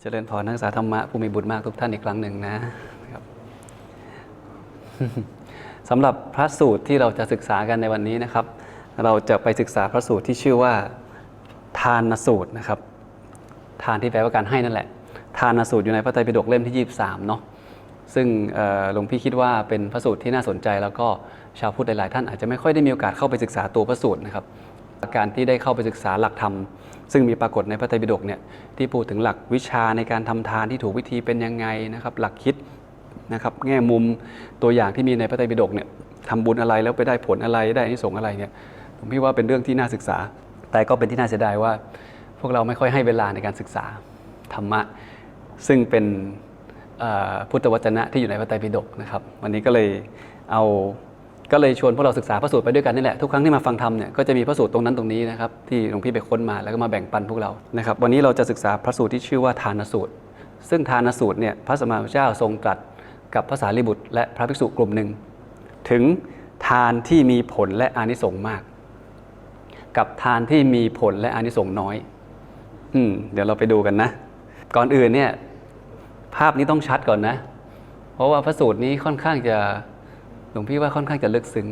เจริญพรนักศึกษาธรรมะผู้มีบุญมากทุกท่านอีกครั้งหนึ่งนะครับสำหรับพระสูตรที่เราจะศึกษากันในวันนี้นะครับ เราจะไปศึกษาพระสูตรที่ชื่อว่า ทานสูตรนะครับ ทานที่แปลว่าการให้นั่นแหละ ทานสูตรอยู่ในพระไตรปิฎกเล่มที่ 23 เนาะซึ่งหลวงพี่คิดว่าเป็นพระสูตรที่น่าสนใจ แล้วก็ชาวพุทธหลาย ๆ ท่านอาจจะไม่ค่อยได้มีโอกาสเข้าไปศึกษาตัวพระสูตรนะครับ การที่ได้เข้าไปศึกษาหลักธรรม ซึ่งมีปรากฏในพระไตรปิฎกเนี่ยที่พูดถึงหลักวิชาในการทำทานที่ถูกวิธีเป็นยังไงนะครับหลักคิดนะครับแง่มุมตัวอย่างที่มีในพระไตรปิฎกเนี่ยทำบุญอะไรแล้วไปได้ผลอะไรได้อานิสงส์อะไรเนี่ยผมพี่ว่าเป็นเรื่องที่น่าศึกษา แต่ก็เป็นที่น่าเสียดายว่า พวกเราไม่ค่อยให้เวลาในการศึกษาธรรมะ ซึ่งเป็นพุทธวจนะที่อยู่ในพระไตรปิฎกนะครับ วันนี้ก็เลยเอา ก็เลยชวนพวกเราศึกษาพระสูตรไปด้วยกันนี่แหละทุกครั้งที่มาฟังธรรมเนี่ยก็จะมีพระสูตรตรงนั้นตรงนี้นะครับที่หลวงพี่ไปค้นมาแล้วก็มาแบ่งปันพวกเรานะครับวันนี้เราจะศึกษาพระสูตรที่ชื่อว่าทานสูตร ซึ่งทานสูตรเนี่ยพระสมมาเจ้าทรงตรัสกับพระสารีบุตร และพระภิกษุกลุ่มหนึ่งถึงทานที่มีผลและอานิสงส์มาก กับทานที่มีผลและอานิสงส์น้อย อืมเดี๋ยวเราไปดูกันนะ ก่อนอื่นเนี่ยภาพนี้ต้องชัดก่อนนะ เพราะว่าพระสูตรนี้ค่อนข้างจะ หลวงพี่ว่าค่อนข้างจะลึกซึ้ง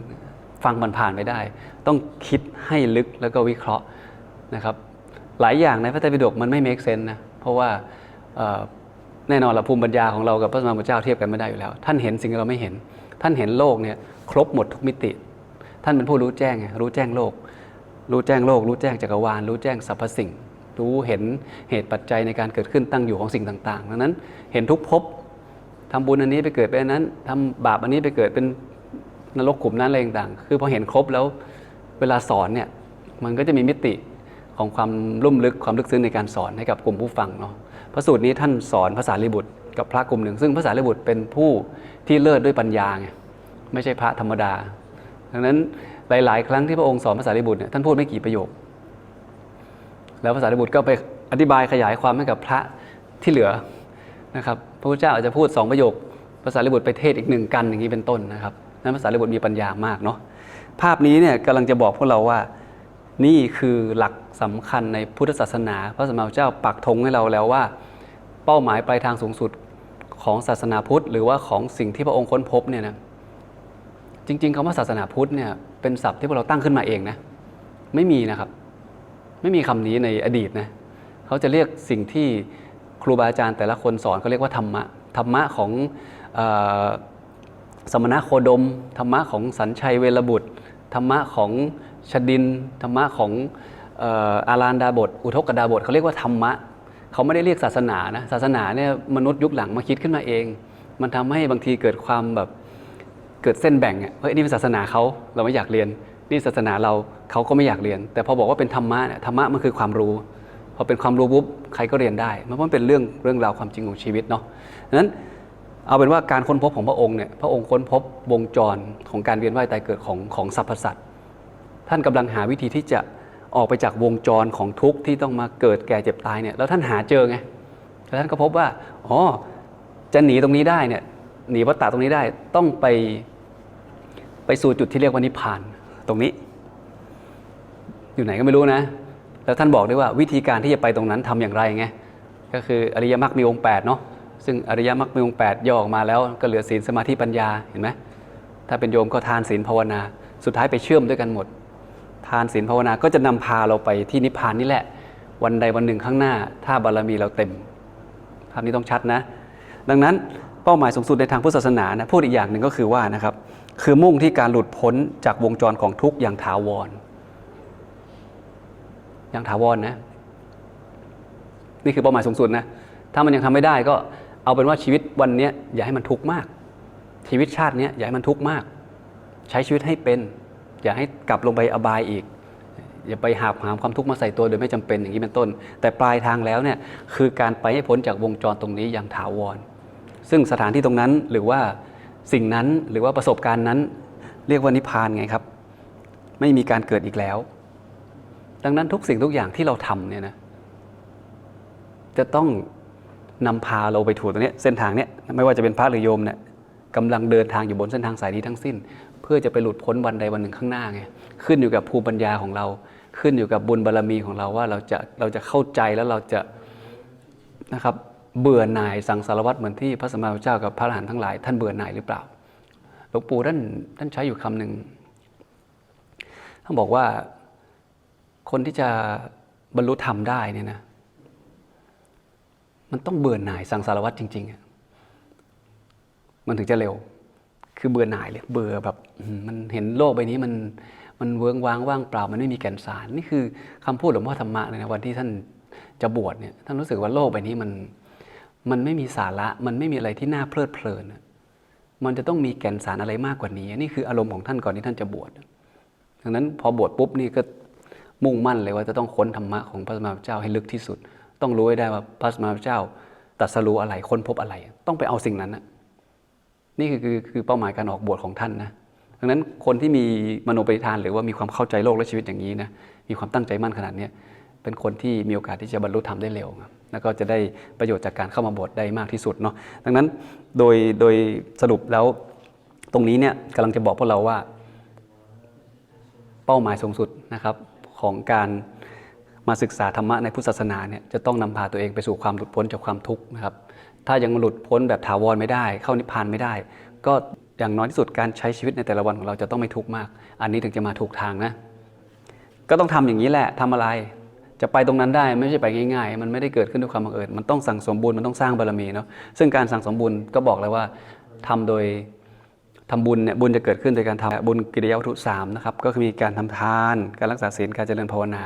ฟังมันผ่านไปได้ ต้องคิดให้ลึกแล้วก็วิเคราะห์นะครับ หลายอย่างในพระไตรปิฎกมันไม่ make sense นะ เพราะว่าแน่นอนละภูมิปัญญาของเรากับพระสมมาพุทธเจ้าเทียบกันไม่ได้อยู่แล้ว ท่านเห็นสิ่งที่เราไม่เห็น ท่านเห็นโลกเนี่ยครบหมดทุกมิติ ท่านเป็นผู้รู้แจ้งไงรู้แจ้งโลก รู้แจ้งโลก รู้แจ้งจักรวาล รู้แจ้งสรรพสิ่ง รู้เห็นเหตุปัจจัยในการเกิดขึ้นตั้งอยู่ของสิ่งต่างๆดังนั้นเห็นทุกภพทำบุญอันนี้ไปเกิดเป็นนนั้นทำบาปอันนี้ไปเกิดเป็น นรกขุมนั้นอะไรต่างๆคือพอเห็นครบแล้วเวลาสอนเนี่ยมันก็จะมีมิติของความลุ่มลึกความลึกซึ้งในการสอนให้กับกลุ่มผู้ฟังเนาะพระสูตรนี้ท่านสอนภาษาลิบุตรกับพระกลุ่มหนึ่ง ซึ่งภาษาลิบุตรเป็นผู้ที่เลิศด้วยปัญญาไงไม่ใช่พระธรรมดา ดังนั้นหลาย ๆ ครั้งที่พระองค์สอนภาษาลิบุตรเนี่ยท่านพูดไม่กี่ประโยค แล้วภาษาลิบุตรก็ไปอธิบายขยายความให้กับพระที่เหลือนะครับพระพุทธเจ้าอาจจะพูดสองประโยคภาษาลิบุตรไปเทศอีกหนึ่งกันอย่างนี้เป็นต้นนะครับ นั้นภาษาลิบุตรมีปัญญามากเนาะภาพนี้เนี่ยกำลังจะบอกพวกเราว่านี่คือหลักสำคัญในพุทธศาสนา พระสัมมาสัมพุทธเจ้าปักธงให้เราแล้วว่า เป้าหมายปลายทางสูงสุดของศาสนาพุทธ หรือว่าของสิ่งที่พระองค์ค้นพบเนี่ยนะจริง ๆคำว่าศาสนาพุทธเนี่ยเป็นศัพท์ที่พวกเราตั้งขึ้นมาเองนะไม่มีนะครับ ไม่มีคำนี้ในอดีตนะเขาจะเรียกสิ่งที่ครูบาอาจารย์แต่ละคนสอนเขาเรียกว่าธรรมะธรรมะของ สมณะโคดม ธรรมะของสัญชัยเวรบุตร ธรรมะของชดิน ธรรมะของอารานดาบท อุทกดาบทเขาเรียกว่าธรรมะเขาไม่ได้เรียกศาสนานะศาสนาเนี่ยมนุษย์ยุคหลังมาคิดขึ้นมาเอง มันทำให้บางทีเกิดความแบบเกิดเส้นแบ่งอะเฮ้ยนี่เป็นศาสนาเขาเราไม่อยากเรียน นี่ศาสนาเราเขาก็ไม่อยากเรียน แต่พอบอกว่าเป็นธรรมะเนี่ยธรรมะมันคือความรู้ พอเป็นความรู้ปุ๊บใครก็เรียนได้มันเพราะมันเป็นเรื่องเรื่องราวความจริงของชีวิตเนาะดังนั้น เอาเป็นว่าการค้นพบของพระองค์เนี่ยพระองค์ค้นพบวงจรของการเวียนว่ายตายเกิดของของสรรพสัตว์ท่านกำลังหาวิธีที่จะออกไปจากวงจรของทุกข์ที่ต้องมาเกิดแก่เจ็บตายเนี่ยแล้วท่านหาเจอไงแล้วท่านก็พบว่าอ๋อจะหนีตรงนี้ได้เนี่ยหนีวัฏฏะตรงนี้ได้ต้องไปไปสู่จุดที่เรียกว่านิพพานตรงนี้ อยู่ไหนก็ไม่รู้นะ แล้วท่านบอกด้วยว่าวิธีการที่จะไปตรงนั้นทำอย่างไรไงก็คืออริยมรรคมีองค์8เนาะ ซึ่งอริยมรรคมีองค์8ย่อออกมาแล้วก็เหลือศีลสมาธิปัญญาเห็นไหมถ้าเป็นโยมก็ทานศีลภาวนา สุดท้ายไปเชื่อมด้วยกันหมด ทานศีลภาวนาก็จะนำพาเราไปที่นิพพานนี่แหละ วันใดวันหนึ่งข้างหน้า ถ้าบารมีเราเต็มภาพนี้ต้องชัดนะ ดังนั้นเป้าหมายสูงสุดในทางพุทธศาสนานะพูดอีกอย่างหนึ่งก็คือว่านะครับคือมุ่งที่การหลุดพ้นจากวงจรของทุกข์อย่างถาวร อย่างถาวรนะนี่คือเป้าหมายสูงสุดนะ ถ้ามันยังทำไม่ได้ก็ เอาเป็นว่าชีวิตวันนี้อย่าให้มันทุกข์มาก ชีวิตชาตินี้อย่าให้มันทุกข์มาก ใช้ชีวิตให้เป็น อย่าให้กลับลงไปอบายอีก อย่าไปหาหามความทุกข์มาใส่ตัวโดยไม่จำเป็นอย่างนี้เป็นต้น แต่ปลายทางแล้วเนี่ยคือการไปให้พ้นจากวงจรตรงนี้อย่างถาวร ซึ่งสถานที่ตรงนั้นหรือว่าสิ่งนั้นหรือว่าประสบการณ์นั้น เรียกว่านิพพานไงครับ ไม่มีการเกิดอีกแล้ว ดังนั้นทุกสิ่งทุกอย่างที่เราทำเนี่ยนะจะต้อง นำพาเราไปถูกตรงนี้เส้นทางเนี้ยไม่ว่าจะเป็นพระหรือโยมเนี่ยกำลังเดินทางอยู่บนเส้นทางสายนี้ทั้งสิ้น เพื่อจะไปหลุดพ้นวันใดวันหนึ่งข้างหน้าไงขึ้นอยู่กับภูมิปัญญาของเรา ขึ้นอยู่กับบุญบารรมีของเราว่าเราจะเราจะเข้าใจแล้วเราจะนะครับเบื่อหน่ายสังสารวัตรเหมือนที่พระสมมาสัมพุทธเจ้ากับพระอรหันต์ทั้งหลายท่านเบื่อหน่ายหรือเปล่าหลวงปู่ท่านท่านใช้อยู่คำหนึ่งท่านบอกว่าคนที่จะบรรลุธรรมได้เนี่ยนะ มันต้องเบื่อหน่ายสังสารวัตรจริงๆอะมันถึงจะเร็ว คือเบื่อหน่ายเลยเบื่อแบบมันเห็นโลกใบนี้มันมันเวิ้งว้างว่างเปล่ามันไม่มีแก่นสาร นี่คือคำพูดหลวงพ่อธรรมะเลยนะวันที่ท่านจะบวชเนี่ยท่านรู้สึกว่าโลกใบนี้มันมันไม่มีสาระมันไม่มีอะไรที่น่าเพลิดเพลิน มันจะต้องมีแก่นสารอะไรมากกว่านี้ นี่คืออารมณ์ของท่านก่อนที่ท่านจะบวชดังนั้นพอบวชปุ๊บนี่ก็มุ่งมั่นเลยว่าจะต้องค้นธรรมะของพระสัมมาสัมพุทธเจ้าให้ลึกที่สุด ต้องรู้ให้ได้ว่าพระสัมมาสัมพุทธเจ้าตรัสรู้อะไรค้นพบอะไร ต้องไปเอาสิ่งนั้นนะนี่คือคือคือเป้าหมายการออกบวชของท่านนะดังนั้นคนที่มีมโนปณิธานหรือว่ามีความเข้าใจโลกและชีวิตอย่างนี้นะมีความตั้งใจมั่นขนาดนี้เป็นคนที่มีโอกาสที่จะบรรลุธรรมได้เร็วครับแล้วก็จะได้ประโยชน์จากการเข้ามาบวชได้มากที่สุดเนาะดังนั้นโดยโดยสรุปแล้วตรงนี้เนี่ยกำลังจะบอกพวกเราว่า เป้าหมายสูงสุดนะครับของการ มาศึกษาธรรมะในพุทธศาสนาเนี่ยจะต้องนำพาตัวเองไปสู่ความหลุดพ้นจากความทุกข์นะครับ ถ้ายังหลุดพ้นแบบถาวรไม่ได้ เข้านิพพานไม่ได้ ก็อย่างน้อยที่สุดการใช้ชีวิตในแต่ละวันของเราจะต้องไม่ทุกข์มาก อันนี้ถึงจะมาถูกทางนะ ก็ต้องทำอย่างนี้แหละทำอะไร จะไปตรงนั้นได้ไม่ใช่ไปง่าย ๆ มันไม่ได้เกิดขึ้นด้วยความบังเอิญมันต้องสั่งสมบุญมันต้องสร้างบารมีเนาะซึ่งการสั่งสมบุญก็บอกแล้วว่าทำโดยทำบุญเนี่ยบุญจะเกิดขึ้นโดยการทำบุญกิริยาวัตถุสามนะครับก็คือมีการทำทาน การรักษาศีลการเจริญภาวนา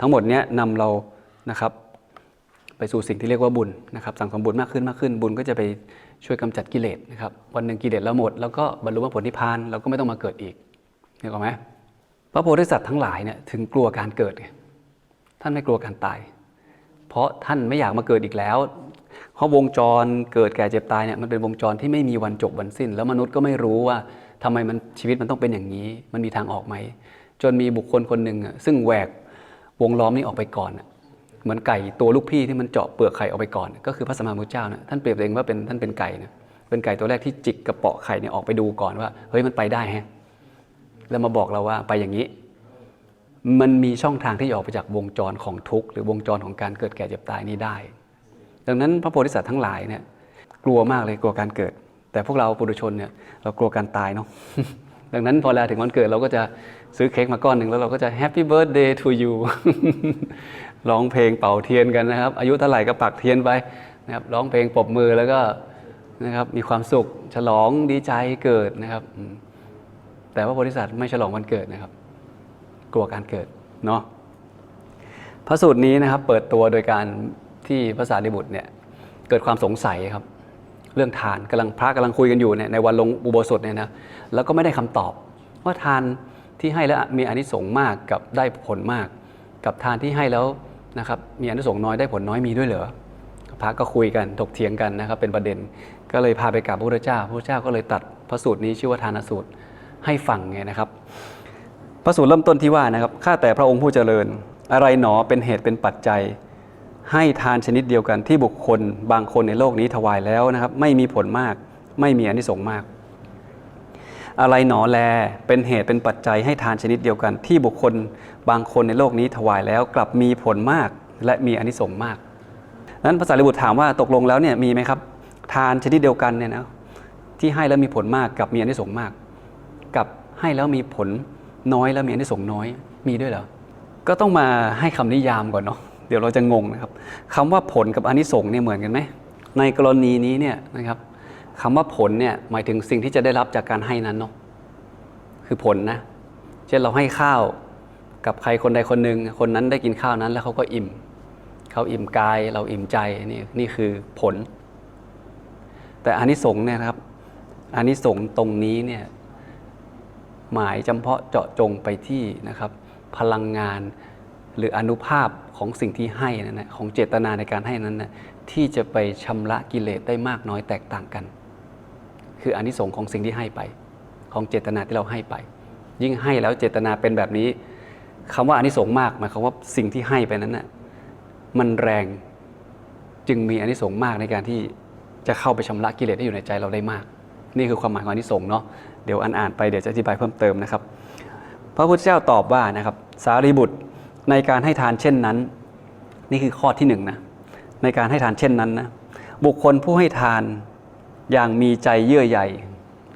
ทั้งหมดเนี้ยนำเรานะครับไปสู่สิ่งที่เรียกว่าบุญนะครับสั่งสมบุญมากขึ้นมากขึ้น บุญก็จะไปช่วยกำจัดกิเลสนะครับวันหนึ่งกิเลสเราหมด แล้วก็บรรลุผลนิพพานเราก็ไม่ต้องมาเกิดอีกเห็นไหมพระโพธิสัตว์ทั้งหลายเนี่ยถึงกลัวการเกิด ท่านไม่กลัวการตาย เพราะท่านไม่อยากมาเกิดอีกแล้วเพราะวงจรเกิดแก่เจ็บตายเนี่ยมันเป็นวงจรที่ไม่มีวันจบวันสิ้น แล้วมนุษย์ก็ไม่รู้ว่าทำไมมันชีวิตมันต้องเป็นอย่างนี้ มันมีทางออกไหมจนมีบุคคลคนหนึ่งซึ่งแหวก วงล้อมนี้ออกไปก่อนเหมือนไก่ตัวลูกพี่ที่มันเจาะเปลือกไข่ออกไปก่อน ก็คือพระสัมมาสัมพุทธเจ้านะท่านเปรียบตัวเองว่าเป็นท่านเป็นไก่นะเป็นไก่ตัวแรกที่จิกกระเปาะไข่เนี่ยออกไปดูก่อนว่าเฮ้ยมันไปได้แฮะแล้วมาบอกเราว่าไปอย่างนี้ มันมีช่องทางที่จะออกไปจากวงจรของทุกข์หรือวงจรของการเกิดแก่เจ็บตายนี้ได้ ดังนั้นพระโพธิสัตว์ทั้งหลายเนี่ยกลัวมากเลยกลัวการเกิด แต่พวกเราปุถุชนเนี่ยเรากลัวการตายเนาะ ดังนั้นพอเวลาถึงวันเกิดเราก็จะซื้อเค้กมาก้อนหนึ่งแล้วเราก็จะ Happy Birthday to you ร้องเพลงเป่าเทียนกันนะครับ อายุเท่าไหร่ก็ปักเทียนไปนะครับร้องเพลงปรบมือแล้วก็นะครับมีความสุขฉลองดีใจเกิดนะครับ แต่ว่าโพธิสัตว์ไม่ฉลองวันเกิดนะครับ กลัวการเกิดเนาะพระสูตรนี้นะครับเปิดตัวโดยการที่พระสารีบุตรเนี่ยเกิดความสงสัยครับ เรื่องทานกำลังพระกำลังคุยกันอยู่เนี่ยในวันลงอุโบสถเนี่ยนะแล้วก็ไม่ได้คำตอบ ว่าทานที่ให้แล้วมีอนิสงส์มากกับได้ผลมาก กับทานที่ให้แล้วนะครับมีอนิสงส์น้อยได้ผลน้อยมีด้วยเหรอพระก็คุยกันถกเถียงกันนะครับเป็นประเด็น ก็เลยพาไปกราบพระพุทธเจ้าพระพุทธเจ้าก็เลยตัดพระสูตรนี้ชื่อว่าทานสูตรให้ฟังไงนะครับ พระสูตรเริ่มต้นที่ว่านะครับข้าแต่พระองค์ผู้เจริญ อะไรหนอเป็นเหตุเป็นปัจจัย ให้ทานชนิดเดียวกันที่บุคคลบางคนในโลกนี้ถวายแล้วนะครับ ไม่มีผลมากไม่มีอนิสงส์มาก อะไรหนอแลเป็นเหตุเป็นปัจจัยให้ทานชนิดเดียวกัน ที่บุคคลบางคนในโลกนี้ถวายแล้วกลับมีผลมากและมีอนิสงส์มากนั้นภาษาลิบุตรถามว่าตกลงแล้วเนี่ยมีไหมครับ ทานชนิดเดียวกันเนี่ยนะที่ให้แล้วมีผลมากกับมีอนิสงส์มาก กับให้แล้วมีผลน้อยแล้วมีอนิสงส์น้อยมีด้วยเหรอก็ต้องมาให้คำนิยามก่อนเนาะ ดี๋ยวเราจะงงนะครับคำว่าผลกับอนิสงส์เนี่ยเหมือนกันไหมในกรณีนี้เนี่ยนะครับคำว่าผลเนี่ยหมายถึงสิ่งที่จะได้รับจากการให้นั้นเนาะคือผลนะเช่นเราให้ข้าวกับใครคนใดคนหนึ่งคนนั้นได้กินข้าวนั้นแล้วเขาก็อิ่มเขาอิ่มกายเราอิ่มใจนี่นี่คือผล แต่อานิสงส์เนี่ยครับอานิสงส์ตรงนี้เนี่ยหมายจำเพาะเจาะจงไปที่นะครับ พลังงาน หรืออนุภาพของสิ่งที่ให้นั่นนะของเจตนาในการให้นั้นนะที่จะไปชำระกิเลสได้มากน้อยแตกต่างกัน คืออานิสงส์ของสิ่งที่ให้ไป ของเจตนาที่เราให้ไป ยิ่งให้แล้วเจตนาเป็นแบบนี้คำว่าอานิสงส์มากหมายความว่าสิ่งที่ให้ไปนั้นนะ่ะมันแรงจึงมีอานิสงส์มากในการที่จะเข้าไปชำระกิเลสที่อยู่ในใจเราได้มาก นี่คือความหมายของอานิสงส์เนาะเดี๋ยวอ่านๆไปเดี๋ยวจะอธิบายเพิ่มเติมนะครับ พระพุทธเจ้าตอบว่านะครับ สารีบุตร ในการให้ทานเช่นนั้น นี่คือข้อที่หนึ่งนะในการให้ทานเช่นนั้นนะบุคคลผู้ให้ทานอย่างมีใจเยื่อใย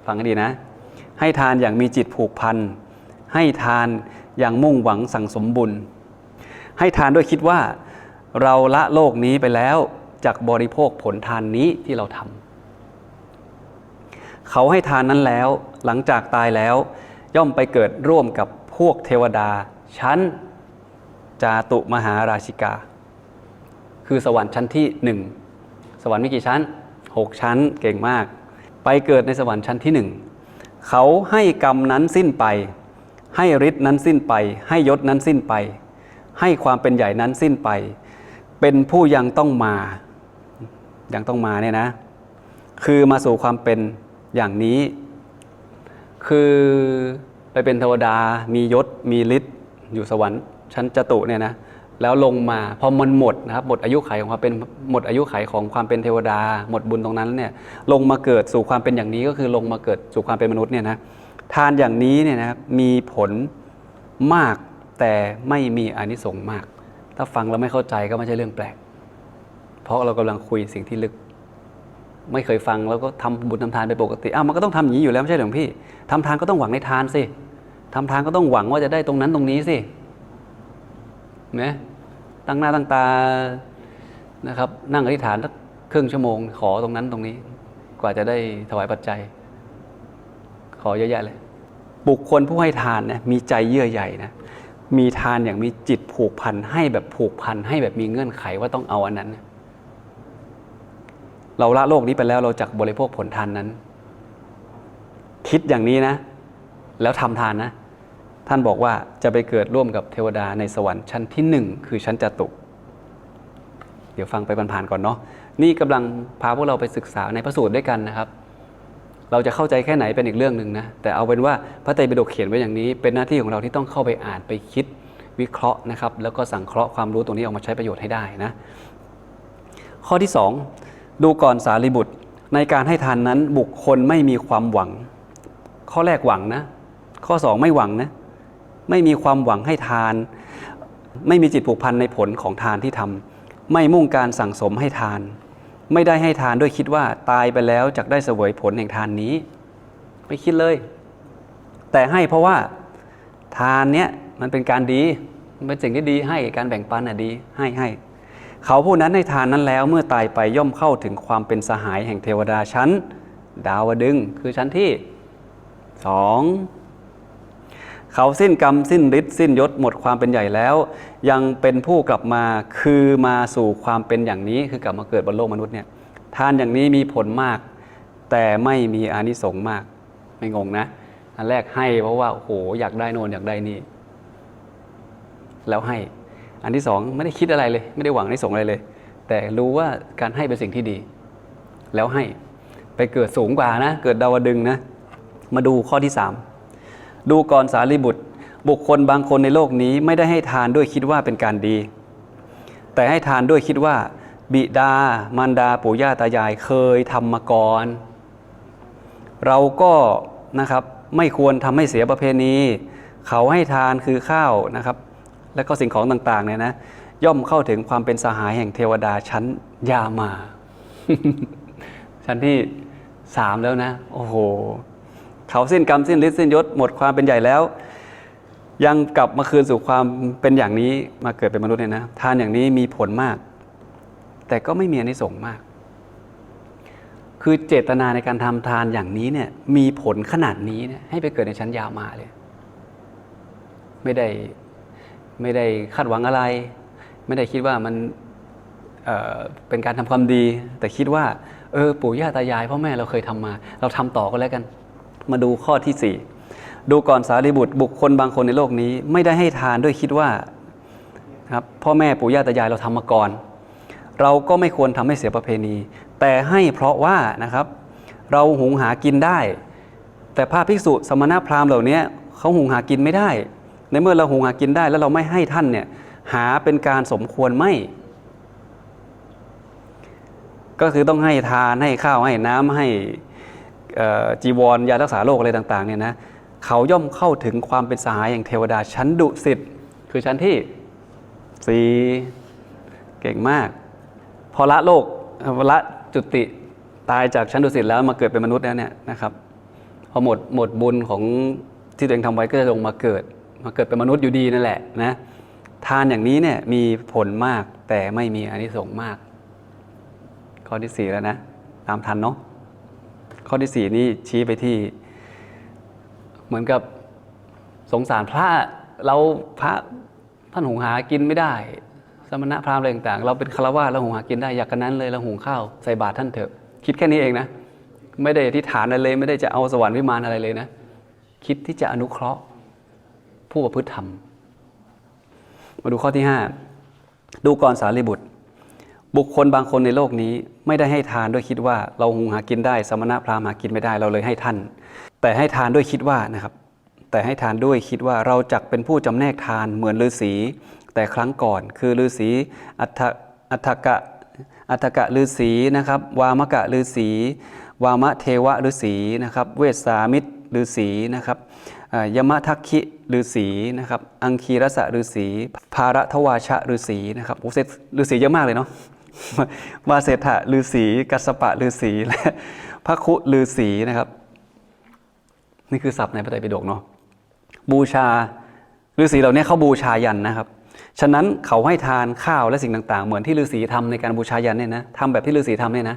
ฟังให้ดีนะ ให้ทานอย่างมีจิตผูกพันให้ทานอย่างมุ่งหวังสั่งสมบุญ ให้ทานด้วยคิดว่าเราละโลกนี้ไปแล้วจากบริโภคผลทานนี้ที่เราทำเขาให้ทานนั้นแล้วหลังจากตายแล้ว ย่อมไปเกิดร่วมกับพวกเทวดาชั้น จาตุมหาราชิกา คือสวรรค์ชั้นที่หนึ่งสวรรค์มีกี่ชั้นหกชั้นเก่งมาก ไปเกิดในสวรรค์ชั้นที่หนึ่งเขาให้กรรมนั้นสิ้นไป ให้ฤทธิ์นั้นสิ้นไป ให้ยศนั้นสิ้นไป ให้ความเป็นใหญ่นั้นสิ้นไป เป็นผู้ยังต้องมา ยังต้องมาเนี่ยนะ คือมาสู่ความเป็นอย่างนี้ คือไปเป็นเทวดามียศมีฤทธิ์อยู่สวรรค์ ชั้นจตุเนี่ยนะแล้วลงมาพอมันหมดนะครับหมดอายุไขของความเป็นหมดอายุไขของความเป็นเทวดา หมดบุญตรงนั้นเนี่ยลงมาเกิดสู่ความเป็นอย่างนี้ก็คือลงมาเกิดสู่ความเป็นมนุษย์เนี่ยนะทานอย่างนี้เนี่ยนะครับมีผลมากแต่ไม่มีอานิสงส์มาก ถ้าฟังแล้วไม่เข้าใจก็ไม่ใช่เรื่องแปลก เพราะเรากำลังคุยสิ่งที่ลึก ไม่เคยฟังแล้วก็ทำบุญทำทานไปปกติอ้าวมันก็ต้องทำอย่างนี้อยู่แล้วไม่ใช่หรือพี่ทำทานก็ต้องหวังในทานสิทำทานก็ต้องหวังว่าจะได้ตรงนั้นตรงนี้สิ นะตั้งหน้าตั้งตานะครับ นั่งอธิษฐานสักครึ่งชั่วโมง ขอตรงนั้นตรงนี้ กว่าจะได้ถวายปัจจัย ขอเยอะแยะเลย บุคคลผู้ให้ทานเนี่ยมีใจเยื่อใยนะมีทานอย่างมีจิตผูกพันให้แบบผูกพันให้แบบมีเงื่อนไขว่าต้องเอาอันนั้น เราละโลกนี้ไปแล้วเราจักบริโภคผลทานนั้น คิดอย่างนี้นะ แล้วทำทานนะ ท่านบอกว่าจะไปเกิดร่วมกับเทวดาในสวรรค์ชั้นที่หนึ่งคือชั้นจตุเดี๋ยวฟังไปผ่านๆก่อนเนาะนี่กำลังพาพวกเราไปศึกษาในพระสูตรด้วยกันนะครับ เราจะเข้าใจแค่ไหนเป็นอีกเรื่องหนึ่งนะแต่เอาเป็นว่าพระไตรปิฎกเขียนไว้อย่างนี้ เป็นหน้าที่ของเราที่ต้องเข้าไปอ่านไปคิดวิเคราะห์นะครับ แล้วก็สังเคราะห์ความรู้ตรงนี้ออกมาใช้ประโยชน์ให้ได้นะ ข้อที่ 2 ดูก่อนสารีบุตร ในการให้ทานนั้นบุคคลไม่มีความหวัง ข้อแรกหวังนะ ข้อ 2 ไม่หวังนะ ไม่มีความหวังให้ทาน ไม่มีจิตผูกพันในผลของทานที่ทำไม่มุ่งการสั่งสมให้ทาน ไม่ได้ให้ทานด้วยคิดว่าตายไปแล้วจะได้เสวยผลแห่งทานนี้ ไม่คิดเลย แต่ให้เพราะว่าทานเนี้ยมันเป็นการดีมันเป็นสิ่งที่ดีให้การแบ่งปันอะดีให้ให้เขาผู้นั้นให้ทานนั้นแล้วเมื่อตายไปย่อมเข้าถึงความเป็นสหายแห่งเทวดาชั้น ดาวดึงคือชั้นที่สอง เขาสิ้นกรรมสิ้นฤทธิ์สิ้นยศหมดความเป็นใหญ่แล้ว ยังเป็นผู้กลับมาคือมาสู่ความเป็นอย่างนี้คือกลับมาเกิดบนโลกมนุษย์เนี่ยทานอย่างนี้มีผลมาก แต่ไม่มีอานิสงส์มาก ไม่งงนะ อันแรกให้เพราะว่าโอ้โหอยากได้โนนอยากได้นี่ แล้วให้ อันที่สองไม่ได้คิดอะไรเลย ไม่ได้หวังในสงส์อะไรเลย แต่รู้ว่าการให้เป็นสิ่งที่ดี แล้วให้ไปเกิดสูงกว่านะ เกิดดาวดึงนะ มาดูข้อที่สาม ดูก่อนสารีบุตร บุคคลบางคนในโลกนี้ไม่ได้ให้ทานด้วยคิดว่าเป็นการดี แต่ให้ทานด้วยคิดว่า บิดามารดาปู่ย่าตายายเคยทำมาก่อน เราก็นะครับไม่ควรทำให้เสียประเพณี เขาให้ทานคือข้าวนะครับ และก็สิ่งของต่างๆเนี่ยนะย่อมเข้าถึงความเป็นสหายแห่งเทวดาชั้นยามา ชั้นที่สามแล้วนะ โอ้โห เขาสิ้นกรรมสิ้นฤทธิ์สิ้นยศหมดความเป็นใหญ่แล้ว ยังกลับมาคืนสู่ความเป็นอย่างนี้มาเกิดเป็นมนุษย์เนี่ยนะทานอย่างนี้มีผลมาก แต่ก็ไม่มีอนิสงส์มาก คือเจตนาในการทำทานอย่างนี้เนี่ยมีผลขนาดนี้เนี่ยให้ไปเกิดในชั้นยามาเลย ไม่ได้ไม่ได้คาดหวังอะไร ไม่ได้คิดว่ามันเออเป็นการทำความดี แต่คิดว่าเออปู่ย่าตายายพ่อแม่เราเคยทำมา เราทำต่อก็แล้วกัน มาดูข้อที่สี่ดูก่อนสารีบุตรบุคคลบางคนในโลกนี้ ไม่ได้ให้ทานด้วยคิดว่าครับพ่อแม่ปู่ย่าตายายเราทำมาก่อน เราก็ไม่ควรทำให้เสียประเพณี แต่ให้เพราะว่านะครับเราหุงหากินได้ แต่พระภิกษุสมณพราหมณ์เหล่านี้เขาหุงหากินไม่ได้ ในเมื่อเราหุงหากินได้ แล้วเราไม่ให้ท่านเนี่ยหาเป็นการสมควรไม่ ก็คือต้องให้ทานให้ข้าวให้น้ำให้ จีวรยารักษาโรคอะไรต่างๆเนี่ยนะเขาย่อมเข้าถึงความเป็นสหายอย่างเทวดาชั้นดุสิตคือชั้นที่สี่เก่งมาก พอละโลกเอ่อละจุติตายจากชั้นดุสิตแล้วมาเกิดเป็นมนุษย์แล้วเนี่ยนะครับพอหมดหมดบุญของที่ตัวเองทำไว้ก็จะลงมาเกิด มาเกิดเป็นมนุษย์อยู่ดีนั่นแหละนะทานอย่างนี้เนี่ยมีผลมากแต่ไม่มีอนิสงส์มาก ข้อที่สี่แล้วนะ ตามทันเนาะ ข้อที่สี่นี่ชี้ไปที่ เหมือนกับสงสารพระเราพระท่านหุงหากินไม่ได้ สมณะพราหมณ์อะไรต่างๆ เราเป็นฆราวาสเราหุงหากินได้อยากกันนั้นเลยเราหุงข้าวใส่บาตรท่านเถอะ คิดแค่นี้เองนะ ไม่ได้อธิษฐานอะไรเลย ไม่ได้จะเอาสวรรค์วิมานอะไรเลยนะ คิดที่จะอนุเคราะห์ ผู้ประพฤติธรรม มาดูข้อที่ 5 ดูกรสารีบุตร บุคคลบางคนในโลกนี้ไม่ได้ให้ทานด้วยคิดว่าเราหุงหากินได้ สมณะพราหมณ์หากินไม่ได้เราเลยให้ท่าน แต่ให้ทานด้วยคิดว่านะครับ แต่ให้ทานด้วยคิดว่าเราจักเป็นผู้จำแนกทานเหมือนฤาษีแต่ครั้งก่อนคือฤาษีอัฏฐอัฏกะอัฏฐกะฤาษีนะครับ วามกะฤาษีวามะเทวะฤาษีนะครับ เวสสามิตรฤาษีนะครับยมทักขิฤาษีนะครับ อังคีรสะฤาษีภาระทวาชะฤาษีนะครับโอ้เซฤาษีเยอะมากเลยเนาะ วาเสถะฤาษีกัสปะฤาษีและพระคุฤาษีนะครับ นี่คือศัพท์ในพระไตรปิฎกเนาะบูชาฤาษีเหล่านี้เขาบูชายันนะครับ ฉะนั้นเขาให้ทานข้าวและสิ่งต่าง ๆ เหมือนที่ฤาษีทำในการบูชายันเนี่ยนะทำแบบที่ฤาษีทำเนี่ยนะ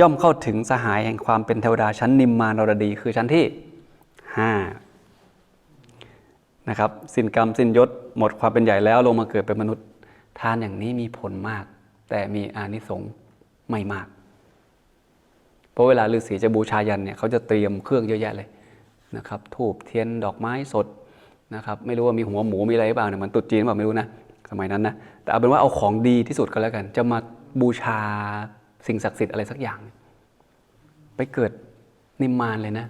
ย่อมเข้าถึงสหายแห่งความเป็นเทวดาชั้นนิมมานรดี คือชั้นที่ห้านะครับ สิ้นกรรมสิ้นยศหมดความเป็นใหญ่แล้วลงมาเกิดเป็นมนุษย์ ทานอย่างนี้มีผลมาก แต่มีอานิสงส์ไม่มาก เพราะเวลาฤาษีจะบูชายันเนี่ยเขาจะเตรียมเครื่องเยอะแยะเลยนะครับทูบเทียนดอกไม้สดนะครับ ไม่รู้ว่ามีหัวหมูมีอะไรหรือเปล่าเนี่ยมือนตรุ๊จีนเปล่าไม่รู้นะสมัยนั้นนะแต่เอาเป็นว่าเอาของดีที่สุดก็แล้วกัน จะมาบูชาสิ่งศักดิ์สิทธิ์อะไรสักอย่าง ไปเกิดนิมมานเลยนะ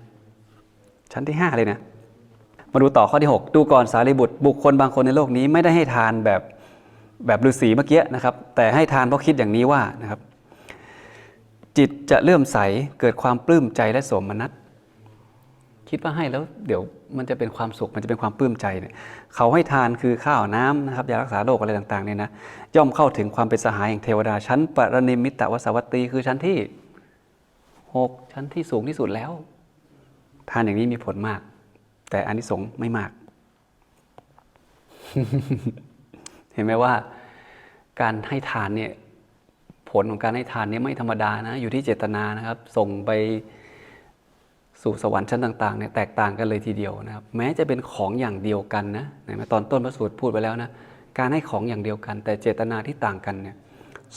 ชั้นที่ 5 เลยนะ มาดูต่อข้อที่ 6 ดูก่อนสารีบุตรบุคคลบางคนในโลกนี้ไม่ได้ให้ทานแบบ แบบฤาษีเมื่อกี้นะครับ แต่ให้ทานเพราะคิดอย่างนี้ว่านะครับ จิตจะเลื่อมใสเกิดความปลื้มใจและสมนัตคิดว่าให้แล้วเดี๋ยวมันจะเป็นความสุขมันจะเป็นความปลื้มใจเนี่ยเขาให้ทานคือข้าวน้ำนะครับยารักษาโรคอะไรต่างๆเนี่ยนะย่อมเข้าถึงความเป็นสหายแห่งเทวดา ชั้นปรนิมิตวสวัตตีคือชั้นที่หกชั้นที่สูงที่สุดแล้ว ทานอย่างนี้มีผลมาก แต่อานิสงส์ไม่มาก เห็นไหมว่าการให้ทานเนี่ยผลของการให้ทานเนี่ยไม่ธรรมดานะ อยู่ที่เจตนานะครับ ส่งไปสู่สวรรค์ชั้นต่างๆเนี่ยแตกต่างกันเลยทีเดียวนะครับ แม้จะเป็นของอย่างเดียวกันนะเห็นไหมตอนต้นพระสูตรพูดไปแล้วนะการให้ของอย่างเดียวกัน แต่เจตนาที่ต่างกันเนี่ย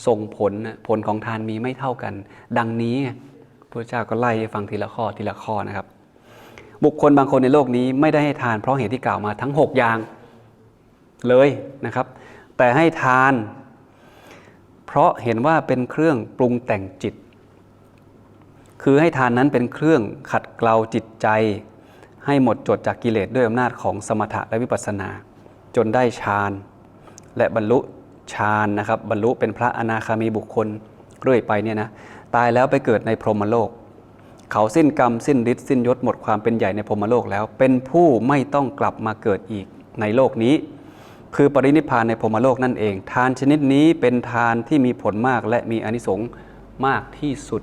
ส่งผลนะผลของทานมีไม่เท่ากัน ดังนี้พระเจ้าก็ไล่ฟังทีละข้อทีละข้อนะครับ บุคคลบางคนในโลกนี้ไม่ได้ให้ทานเพราะเหตุที่กล่าวมาทั้ง 6 อย่างเลยนะครับ แต่ให้ทาน เพราะเห็นว่าเป็นเครื่องปรุงแต่งจิต คือให้ทานนั้นเป็นเครื่องขัดเกลาจิตใจ ให้หมดจดจากกิเลสด้วยอำนาจของสมถะและวิปัสสนา จนได้ฌาน และบรรลุฌานนะครับบรรลุเป็นพระอนาคามีบุคคลเรื่อยไปเนี่ยนะตายแล้วไปเกิดในพรหมโลก เขาสิ้นกรรม สิ้นฤทธิ์สิ้นยศหมดความเป็นใหญ่ในพรหมโลกแล้ว เป็นผู้ไม่ต้องกลับมาเกิดอีกในโลกนี้ คือปรินิพานในพรมโลกนั่นเอง ทานชนิดนี้เป็นทานที่มีผลมากและมีอนิสงส์มากที่สุด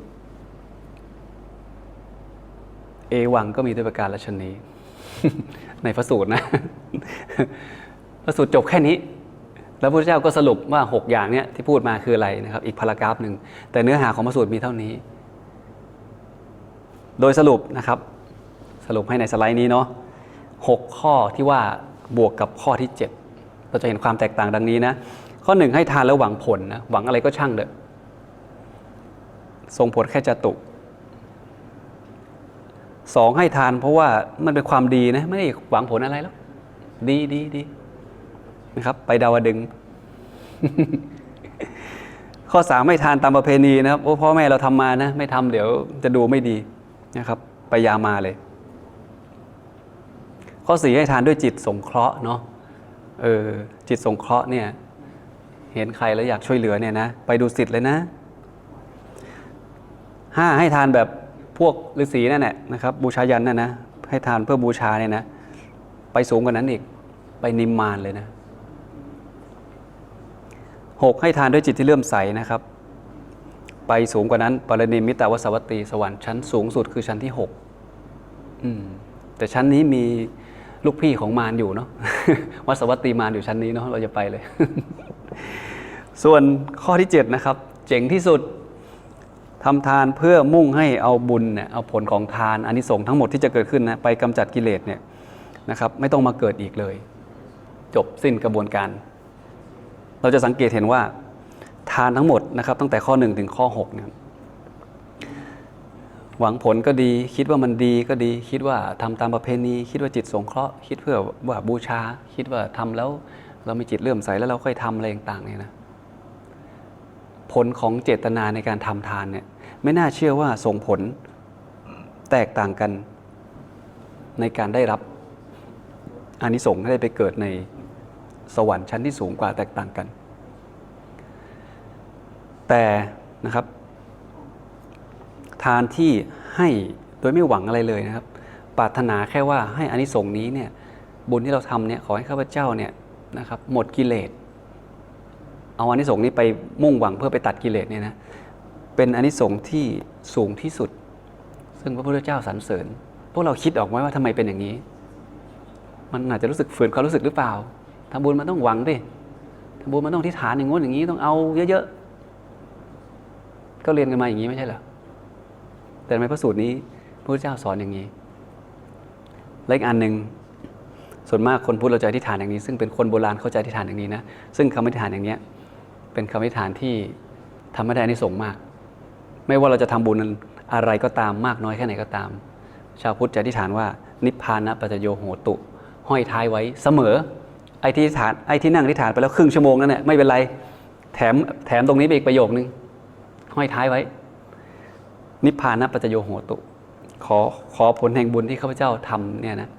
เอวังก็มีด้วยประการละชนีในพระสูตรนะ พระสูตรจบแค่นี้ แล้วพระเจ้าก็สรุปว่า 6 อย่างเนี้ยที่พูดมาคืออะไรนะครับ อีกพารากราฟหนึ่ง แต่เนื้อหาของพระสูตรมีเท่านี้ โดยสรุปนะครับ สรุปให้ในสไลด์นี้เนาะหกข้อที่ว่าบวกกับข้อที่ 7 เราจะเห็นความแตกต่างดังนี้นะ ข้อหนึ่งให้ทานแล้วหวังผลนะหวังอะไรก็ช่างเถอะส่งผลแค่จะตุสองให้ทานเพราะว่ามันเป็นความดีนะไม่ได้หวังผลอะไรแล้ว ดีดีดีนะครับ ไปดาวดึง ข้อสามไม่ทานตามประเพณีนะครับโอ้พ่อแม่เราทำมานะ ไม่ทำเดี๋ยวจะดูไม่ดีนะครับ ไปยามาเลย ข้อสี่ให้ทานด้วยจิตสงเคราะห์เนาะ เออจิตสงเคราะห์เนี่ย เห็นใครแล้วอยากช่วยเหลือเนี่ยนะ ไปดูสิทธิ์เลยนะห้าให้ทานแบบพวกฤาษีนั่นแหละนะครับบูชายันน่ะนะให้ทานเพื่อบูชาเนี่ยนะ ไปสูงกว่านั้นอีก ไปนิมมานเลยนะหกให้ทานด้วยจิตที่เลื่อมใสนะครับ ไปสูงกว่านั้นปรนิมิตาวสวัตตีสวรรค์ชั้นสูงสุดคือชั้นที่หกแต่ชั้นนี้มี ลูกพี่ของมารอยู่เนาะวัดสวัตตีมารอยู่ชั้นนี้เนาะเราจะไปเลย ส่วนข้อที่ 7 นะครับ เจ๋งที่สุดทำทานเพื่อมุ่งให้เอาบุญเนี่ยเอาผลของทานอานิสงส์ทั้งหมดที่จะเกิดขึ้นนะไปกำจัดกิเลสเนี่ยนะครับ ไม่ต้องมาเกิดอีกเลย จบสิ้นกระบวนการ เราจะสังเกตเห็นว่าทานทั้งหมดนะครับ ตั้งแต่ข้อ 1 ถึงข้อ6เนี่ย หวังผลก็ดี คิดว่ามันดีก็ดี คิดว่าทำตามประเพณี คิดว่าจิตสงเคราะห์ คิดเพื่อว่าบูชา คิดว่าทำแล้ว เรามีจิตเลื่อมใสแล้วเราค่อยทำอะไรต่างๆเนี่ยนะผลของเจตนาในการทำทานเนี่ย ไม่น่าเชื่อว่าส่งผลแตกต่างกันในการได้รับอานิสงส์ได้ไปเกิดในสวรรค์ชั้นที่สูงกว่าแตกต่างกัน แต่นะครับ ทานที่ให้โดยไม่หวังอะไรเลยนะครับ ปรารถนาแค่ว่าให้อานิสงส์นี้เนี่ยบุญที่เราทำเนี่ยขอให้ข้าพเจ้าเนี่ยนะครับหมดกิเลส เอาอานิสงส์นี้ไปมุ่งหวังเพื่อไปตัดกิเลสเนี่ยนะเป็นอานิสงส์ที่สูงที่สุด ซึ่งพระพุทธเจ้าสรรเสริญ พวกเราคิดออกไหมว่าทำไมเป็นอย่างนี้ มันอาจจะรู้สึกฝืนความรู้สึกหรือเปล่าทำบุญมันต้องหวังดิทำบุญมันต้องที่ฐานอย่างงู้นอย่างนี้ต้องเอาเยอะๆก็เรียนกันมาอย่างนี้ไม่ใช่เหรอ แต่ทำไมพระสูตรนี้พระพุทธเจ้าสอนอย่างนี้และอีกอันหนึ่งส่วนมากคนพูดเราจะอธิษฐานอย่างนี้ ซึ่งเป็นคนโบราณเข้าใจอธิษฐานอย่างนี้นะซึ่งคำอธิษฐานอย่างนี้เป็นคำอธิษฐานที่ทำให้ได้อานิสงส์มาก ไม่ว่าเราจะทำบุญอะไรก็ตามมากน้อยแค่ไหนก็ตาม ชาวพุทธจะอธิษฐานว่า นิพพานะปัจจโยโหตุ ห้อยท้ายไว้เสมอ ไอ้ที่ฐานไอ้ที่นั่งอธิษฐานไปแล้วครึ่งชั่วโมงนั่นแหละไม่เป็นไรแถมแถมตรงนี้ไปอีกประโยคนึงห้อยท้ายไว้ นิพพานะปัจจโยโหตุ ขอขอผลแห่งบุญที่ข้าพเจ้าทำเนี่ยนะ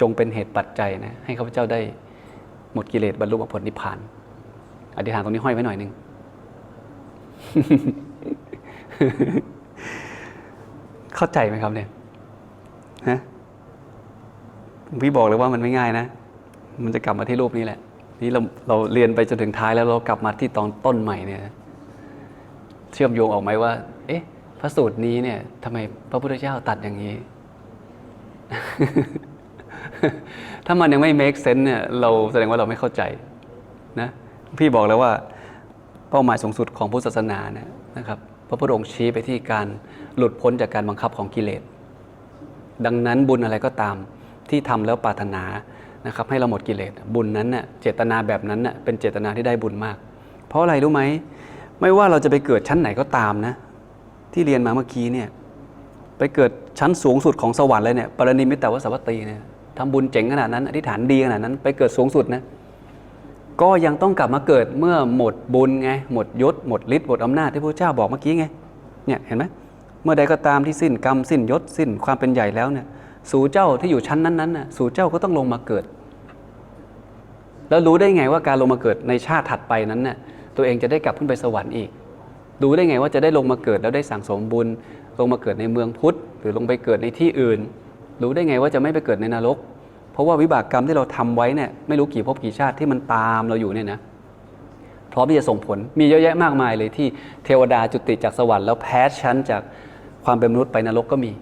จงเป็นเหตุปัจจัยนะให้ข้าพเจ้าได้หมดกิเลสบรรลุผลนิพพาน อธิษฐานตรงนี้ห้อยไว้หน่อยหนึ่งเข้าใจไหมครับเนี่ยฮะพี่บอกเลยว่ามันไม่ง่ายนะ มันจะกลับมาที่รูปนี้แหละ นี่เราเราเรียนไปจนถึงท้ายแล้วเรากลับมาที่ตอนต้นใหม่เนี่ย เชื่อมโยงออกไหมว่า เอ๊ะ พระสูตรนี้เนี่ยทำไมพระพุทธเจ้าตัดอย่างนี้ ถ้ามันยังไม่ make sense เนี่ยเราแสดงว่าเราไม่เข้าใจนะพี่บอกแล้วว่าเป้าหมายสูงสุดของพุทธศาสนาเนี่ยนะครับ พระพุทธองค์ชี้ไปที่การหลุดพ้นจากการบังคับของกิเลส ดังนั้นบุญอะไรก็ตามที่ทำแล้วปรารถนานะครับ ให้เราหมดกิเลสบุญนั้นเน่ยเจตนาแบบนั้นเน่ยเป็นเจตนาที่ได้บุญมาก เพราะอะไรรู้ไหมไม่ว่าเราจะไปเกิดชั้นไหนก็ตามนะ ที่เรียนมาเมื่อกี้เนี่ยไปเกิดชั้นสูงสุดของสวรรค์เลยเนี่ยปรนิมิตตวสวัตตีเนี่ยทำบุญเจ๋งขนาดนั้นอธิษฐานดีขนาดนั้น ไปเกิดสูงสุดนะก็ยังต้องกลับมาเกิดเมื่อหมดบุญไงหมดยศหมดฤทธิ์หมดอำนาจที่พระเจ้าบอกเมื่อกี้ไงเนี่ยเห็นไหมเมื่อใดก็ตามที่สิ้นกรรมสิ้นยศสิ้นความเป็นใหญ่แล้วเนี่ยสู่เจ้าที่อยู่ชั้นนั้นๆน่ะสู่เจ้าก็ต้องลงมาเกิด แล้วรู้ได้ไงว่าการลงมาเกิดในชาติถัดไปนั้นน่ะตัวเองจะได้กลับขึ้นไปสวรรค์อีก ดูได้ไงว่าจะได้ลงมาเกิดแล้วได้สั่งสมบุญ ลงมาเกิดในเมืองพุทธ หรือลงไปเกิดในที่อื่น รู้ได้ไงว่าจะไม่ไปเกิดในนรก เพราะว่าวิบากกรรมที่เราทำไว้เนี่ยไม่รู้กี่ภพกี่ชาติที่มันตามเราอยู่เนี่ยนะพร้อมที่จะส่งผลมีเยอะแยะมากมายเลยที่เทวดาจุติจากสวรรค์แล้วแพ้ชั้นจากความเป็นมนุษย์ไปนรกก็มี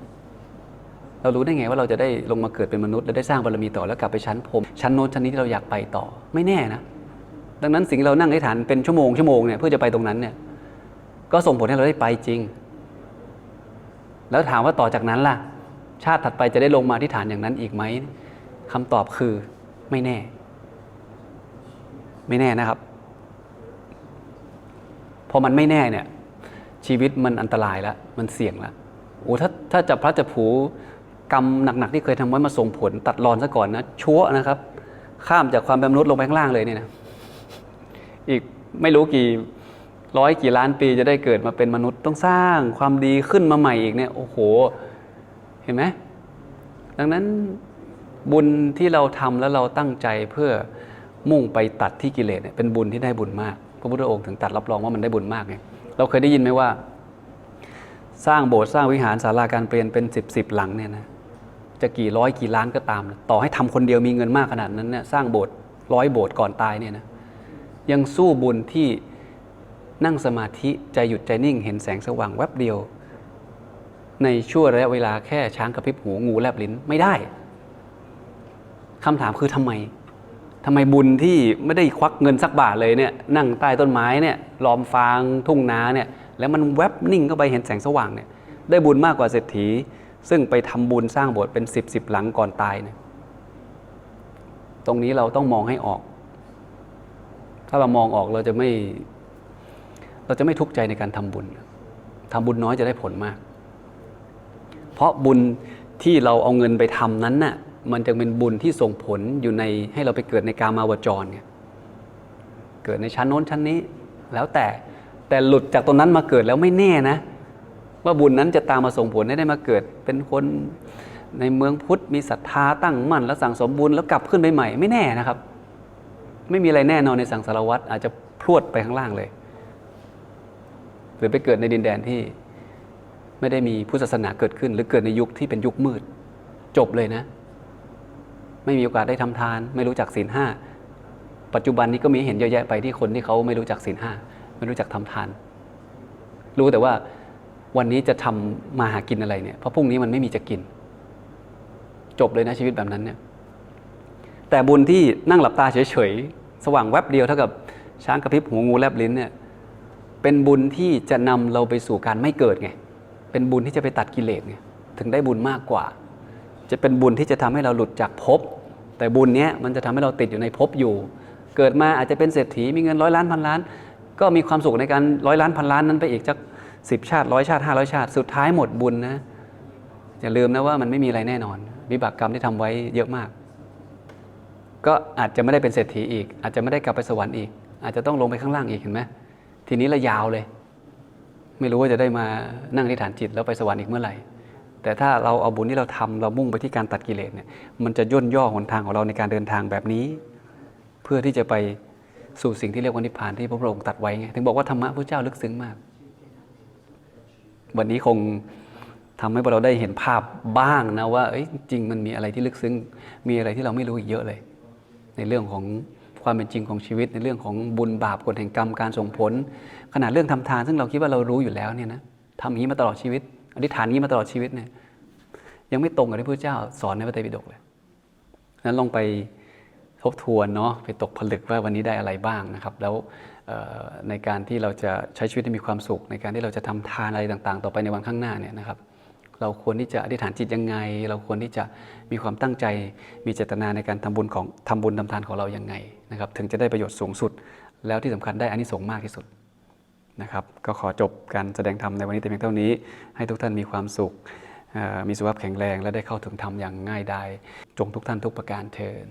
เรารู้ได้ไงว่าเราจะได้ลงมาเกิดเป็นมนุษย์ แล้วได้สร้างบารมีต่อแล้วกลับไปชั้นพรมชั้นโน้นชั้นนี้ที่เราอยากไปต่อไม่แน่นะ ดังนั้นสิ่งเรานั่งอธิษฐานเป็นชั่วโมงชั่วโมงเนี่ยเพื่อจะไปตรงนั้นเนี่ย ก็ส่งผลให้เราได้ไปจริง แล้วถามว่าต่อจากนั้นล่ะ ชาติถัดไปจะได้ลงมาที่ฐานอย่างนั้นอีกไหมคำตอบคือไม่แน่ ไม่แน่นะครับ พอมันไม่แน่เนี่ย ชีวิตมันอันตรายแล้ว มันเสี่ยงแล้วโอ้ถ้าถ้าจะพระจะผูกรรมหนักๆที่เคยทำไว้มาส่งผลตัดรอนซะก่อนนะชัวนะครับ ข้ามจากความเป็นมนุษย์ลงไปข้างล่างเลยเนี่ยนะอีกไม่รู้กี่ ร้อยกี่ล้านปีจะได้เกิดมาเป็นมนุษย์ต้องสร้างความดีขึ้นมาใหม่อีกเนี่ยโอ้โห เห็นไหมดังนั้นบุญที่เราทำแล้วเราตั้งใจเพื่อมุ่งไปตัดที่กิเลสเนี่ยเป็นบุญที่ได้บุญมาก พระพุทธองค์ถึงตัดรับรองว่ามันได้บุญมากไงเราเคยได้ยินไหมว่า สร้างโบสถ์สร้างวิหารศาลาการเปลี่ยนเป็นสิบสิบหลังเนี่ยนะจะกี่ร้อยกี่ล้านก็ตาม ต่อให้ทำคนเดียวมีเงินมากขนาดนั้นเนี่ยสร้างโบสถ์ร้อยโบสถ์ก่อนตายเนี่ยนะยังสู้บุญที่ นั่งสมาธิใจหยุดใจนิ่ง เห็นแสงสว่างแวบเดียว ในช่วงระยะเวลาแค่ช้างกระพริบหูงูแลบลิ้นไม่ได้คำถามคือทำไมทำไมบุญที่ไม่ได้ควักเงินสักบาทเลยเนี่ยนั่งใต้ต้นไม้เนี่ยล้อมฟางทุ่งนาเนี่ยแล้วมันแวบนิ่งเข้าไปเห็นแสงสว่างเนี่ยได้บุญมากกว่าเศรษฐี ซึ่งไปทำบุญสร้างโบสถ์เป็นสิบสิบหลังก่อนตายเนี่ยตรงนี้เราต้องมองให้ออก ถ้าเรามองออกเราจะไม่ เราจะไม่ทุกข์ใจในการทำบุญทำบุญน้อยจะได้ผลมาก เพราะบุญที่เราเอาเงินไปทำนั้นน่ะ มันจะเป็นบุญที่ส่งผลอยู่ในให้เราไปเกิดในกามาวจรเนี่ยเกิดในชั้นโน้นชั้นนี้ แล้วแต่แต่หลุดจากตรงนั้นมาเกิดแล้วไม่แน่นะ ว่าบุญนั้นจะตามมาส่งผลให้ได้มาเกิด เป็นคนในเมืองพุทธมีศรัทธาตั้งมั่น แล้วสั่งสมบุญแล้วกลับขึ้นไปใหม่ ไม่แน่นะครับ ไม่มีอะไรแน่นอนในสังสารวัตรอาจจะพรวดไปข้างล่างเลย หรือไปเกิดในดินแดนที่ไม่ได้มีพุทธศาสนาเกิดขึ้น หรือเกิดในยุคที่เป็นยุคมืด จบเลยนะ ไม่มีโอกาสได้ทำทาน ไม่รู้จักศีลห้าปัจจุบันนี้ก็มีเห็นเยอะแยะไปที่คนที่เขาไม่รู้จักศีลห้าไม่รู้จักทำทาน รู้แต่ว่าวันนี้จะทำมาหากินอะไรเนี่ยเพราะพรุ่งนี้มันไม่มีจะกิน จบเลยนะชีวิตแบบนั้นเนี่ยแต่บุญที่นั่งหลับตาเฉยๆสว่างแวบเดียวเท่ากับช้างกระพริบหูงูแลบลิ้นเนี่ย เป็นบุญที่จะนำเราไปสู่การไม่เกิดไง เป็นบุญที่จะไปตัดกิเลสไง ถึงได้บุญมากกว่า จะเป็นบุญที่จะทำให้เราหลุดจากภพ แต่บุญเนี้ยมันจะทำให้เราติดอยู่ในภพอยู่ เกิดมาอาจจะเป็นเศรษฐีมีเงินร้อยล้านพันล้าน ก็มีความสุขในการร้อยล้านพันล้านนั้นไปอีกสักสิบชาติร้อยชาติห้าร้อยชาติ สุดท้ายหมดบุญนะ อย่าลืมนะว่ามันไม่มีอะไรแน่นอน วิบากกรรมที่ทำไว้เยอะมาก ก็อาจจะไม่ได้เป็นเศรษฐีอีก อาจจะไม่ได้กลับไปสวรรค์อีก อาจจะต้องลงไปข้างล่างอีกเห็นไหม ทีนี้ละยาวเลย ไม่รู้ว่าจะได้มานั่งที่ฐานจิตแล้วไปสวรรค์อีกเมื่อไหร่ แต่ถ้าเราเอาบุญที่เราทำเรามุ่งไปที่การตัดกิเลสเนี่ยมันจะย่นย่อหนทางของเราในการเดินทางแบบนี้ เพื่อที่จะไปสู่สิ่งที่เรียกว่านิพพานที่พระพุทธองค์ตัดไว้ไงถึงบอกว่าธรรมะพระเจ้าลึกซึ้งมาก วันนี้คงทำให้พวกเราได้เห็นภาพบ้างนะว่าจริงมันมีอะไรที่ลึกซึ้ง มีอะไรที่เราไม่รู้อีกเยอะเลย ในเรื่องของ ความเป็นจริงของชีวิตในเรื่องของบุญบาปกฎแห่งกรรมการส่งผล ขนาดเรื่องทำทาน ซึ่งเราคิดว่าเรารู้อยู่แล้วเนี่ยนะทำอย่างนี้มาตลอดชีวิตอธิษฐานงนี้มาตลอดชีวิตเนี่ยยังไม่ตรงกับที่พระเจ้าสอนในพระไตรปิฎกเลยนั้นลองไปทบทวนเนาะไปตกผลึกว่าวันนี้ได้อะไรบ้างนะครับ แล้วในการที่เราจะใช้ชีวิตให้มีความสุข ในการที่เราจะทำทานอะไรต่าง ๆ ต่อไปในวันข้างหน้าเนี่ยนะครับ เราควรที่จะอธิษฐานจิตยังไง เราควรที่จะมีความตั้งใจ มีเจตนาในการทำบุญของทำบุญทำทานของเรายังไงนะครับถึงจะได้ประโยชน์สูงสุด แล้วที่สำคัญได้อานิสงส์มากที่สุดนะครับก็ขอจบการแสดงธรรมในวันนี้แต่เพียงเท่านี้ ให้ทุกท่านมีความสุขมีสุขภาพแข็งแรง และได้เข้าถึงธรรมอย่างง่ายดายจงทุกท่านทุกประการเทิน